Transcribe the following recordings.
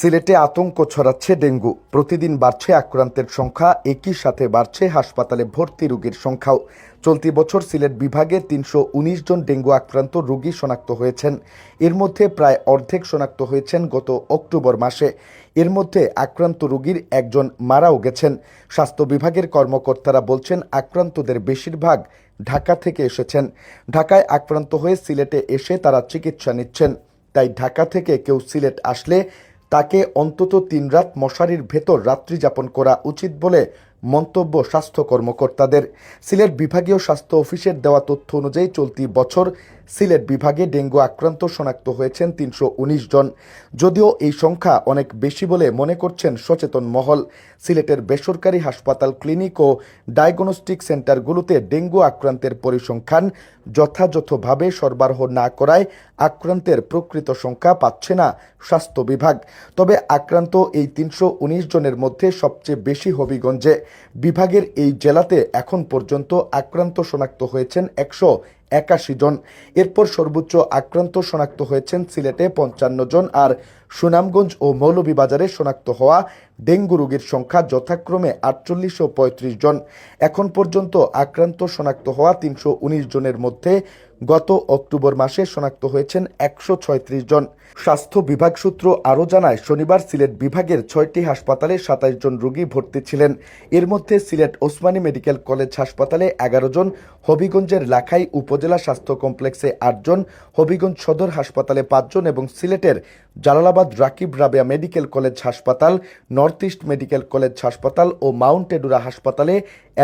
সিলেটে আতঙ্ক ছড়াচ্ছে ডেঙ্গু। প্রতিদিন বাড়ছে আক্রান্তের সংখ্যা, একই সাথে বাড়ছে হাসপাতালে ভর্তি রোগীর সংখ্যাও। চলতি বছর সিলেট বিভাগে তিনশো উনিশ জন ডেঙ্গু আক্রান্ত রোগী শনাক্ত হয়েছেন। এর মধ্যে প্রায় অর্ধেক শনাক্ত হয়েছেন গত অক্টোবর মাসে। এর মধ্যে আক্রান্ত রোগীর একজন মারাও গেছেন। স্বাস্থ্য বিভাগের কর্মকর্তারা বলছেন, আক্রান্তদের বেশিরভাগ ঢাকা থেকে এসেছেন। ঢাকায় আক্রান্ত হয়ে সিলেটে এসে তারা চিকিৎসা নিচ্ছেন। তাই ঢাকা থেকে কেউ সিলেট আসলে তাকে অন্তত তিন রাত মশারির ভেতর রাত্রি যাপন করা উচিত বলে মন্তব্য স্বাস্থ্য কর্মকর্তাদের। সিলেট বিভাগীয় স্বাস্থ্য অফিসের দেওয়া তথ্য অনুযায়ী চলতি বছর সিলেট বিভাগে ডেঙ্গু আক্রান্ত শনাক্ত হয়েছেন তিনশো উনিশ জন। যদিও এই সংখ্যা অনেক বেশি বলে মনে করছেন সচেতন মহল। সিলেটের বেসরকারি হাসপাতাল ক্লিনিক ও ডায়াগনস্টিক সেন্টারগুলোতে ডেঙ্গু আক্রান্তের পরিসংখ্যান যথাযথভাবে সরবরাহ না করায় আক্রান্তের প্রকৃত সংখ্যা পাচ্ছে না স্বাস্থ্য বিভাগ। তবে আক্রান্ত এই তিনশো উনিশ জনের মধ্যে সবচেয়ে বেশি হবিগঞ্জে। বিভাগের এই জেলাতে এখন পর্যন্ত আক্রান্ত শনাক্ত হয়েছেন একশো একাশি জন। এরপর সর্বোচ্চ আক্রান্ত শনাক্ত হয়েছেন সিলেটে পঞ্চান্ন জন আর সুনামগঞ্জ ও মৌলভীবাজারে শনাক্ত হওয়া ডেঙ্গু রোগীর সংখ্যা যথাক্রমে আটচল্লিশ ও পঁয়ত্রিশ জন। এখন পর্যন্ত আক্রান্ত শনাক্ত হওয়া তিনশো উনিশ জনের মধ্যে গত অক্টোবর মাসে শনাক্ত হয়েছেন একশো ছয়ত্রিশ জন। স্বাস্থ্য বিভাগ সূত্র আরও জানায়, শনিবার সিলেট বিভাগের ছয়টি হাসপাতালে সাতাইশ জন রোগী ভর্তি ছিলেন। এর মধ্যে সিলেট ওসমানী মেডিকেল কলেজ হাসপাতালে এগারো জন, হবিগঞ্জের লাখাই উপজেলা স্বাস্থ্য কমপ্লেক্সে আটজন হবিগঞ্জ সদর হাসপাতালে পাঁচজন এবং সিলেটের জালালাবাদ রাকিব রাবেয়া মেডিকেল কলেজ হাসপাতাল নর্থ ইস্ট মেডিকেল কলেজ হাসপাতাল ও মাউন্ট এডুরা হাসপাতালে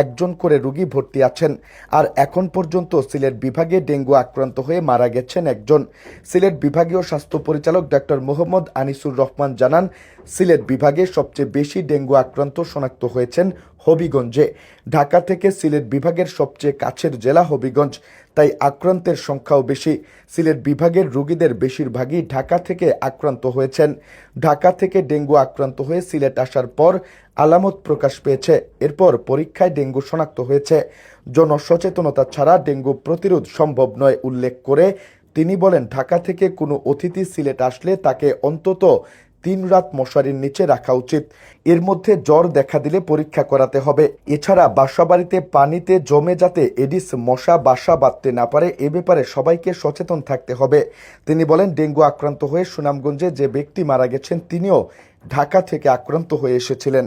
একজন করে রোগী ভর্তি আছেন। আর এখন পর্যন্ত সিলেট বিভাগে ডেঙ্গু আক্রান্ত হয়ে মারা গেছেন একজন। সিলেট বিভাগীয় স্বাস্থ্য পরিচালক ডক্টর মোহাম্মদ আনিসুর রহমান জানান, সিলেট বিভাগে সবচেয়ে বেশি ডেঙ্গু আক্রান্ত শনাক্ত হয়েছেন হবিগঞ্জে। ঢাকা থেকে সিলেট বিভাগের সবচেয়ে কাছের জেলা হবিগঞ্জ, তাই আক্রান্তের সংখ্যাও বেশি। সিলেট বিভাগের রোগীদের বেশিরভাগই ঢাকা থেকে আক্রান্ত হয়েছেন। ঢাকা থেকে ডেঙ্গু আক্রান্ত হয়ে সিলেট আসার পর আলামত প্রকাশ পেয়েছে। এরপর পরীক্ষায় ডেঙ্গু শনাক্ত হয়েছে। জনসচেতনতা ছাড়া ডেঙ্গু প্রতিরোধ সম্ভব নয়, উল্লেখ করে তিনি বলেন, ঢাকা থেকে কোনো অতিথি সিলেট আসলে তাকে অন্তত তিন রাত মশারির নিচে রাখা উচিত। এর মধ্যে জ্বর দেখা দিলে পরীক্ষা করাতে হবে। এছাড়া বাসাবাড়িতে পানিতে জমে যাতে এডিস মশা বাসা বাঁধতে না পারে, এ ব্যাপারে সবাইকে সচেতন থাকতে হবে। তিনি বলেন, ডেঙ্গু আক্রান্ত হয়ে সুনামগঞ্জে যে ব্যক্তি মারা গেছেন, তিনিও ঢাকা থেকে আক্রান্ত হয়ে এসেছিলেন।